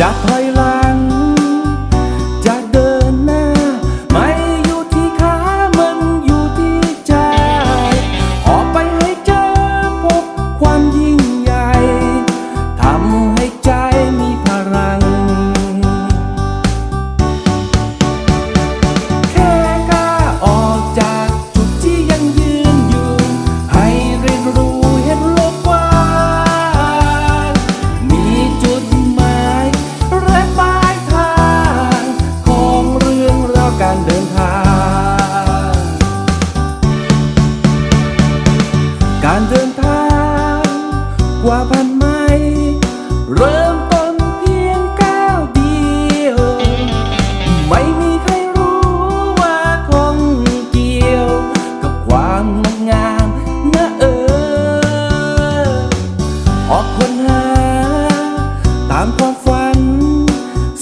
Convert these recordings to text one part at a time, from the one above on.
จะถอยหลัง กว่าพันไม้เริ่มต้นเพียงก้าวเดียว ไม่มีใครรู้ว่าคงเกี่ยว กับความงดงามนะเออ ออกคนหา ตามความฝัน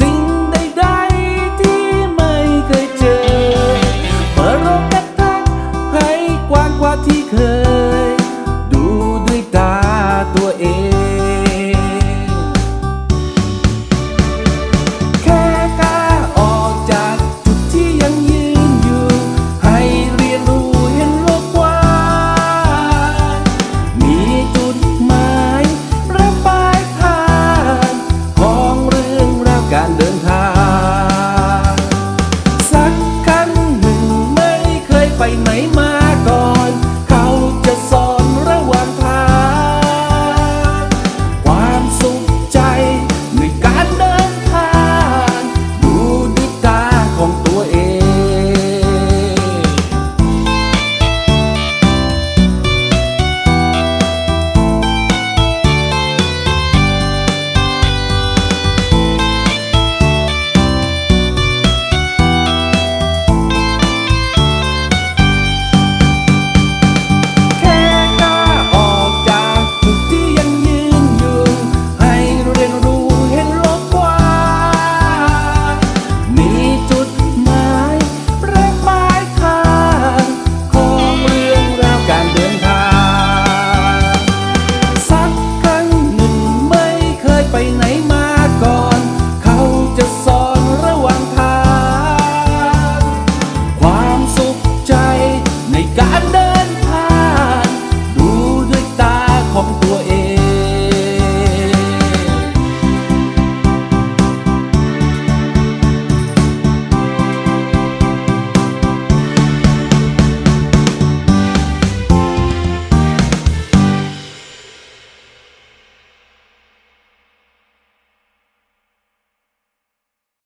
สิ่งใดๆที่ไม่เคยเจอ เปิดโลกกระทักให้กว้างกว่าที่เคย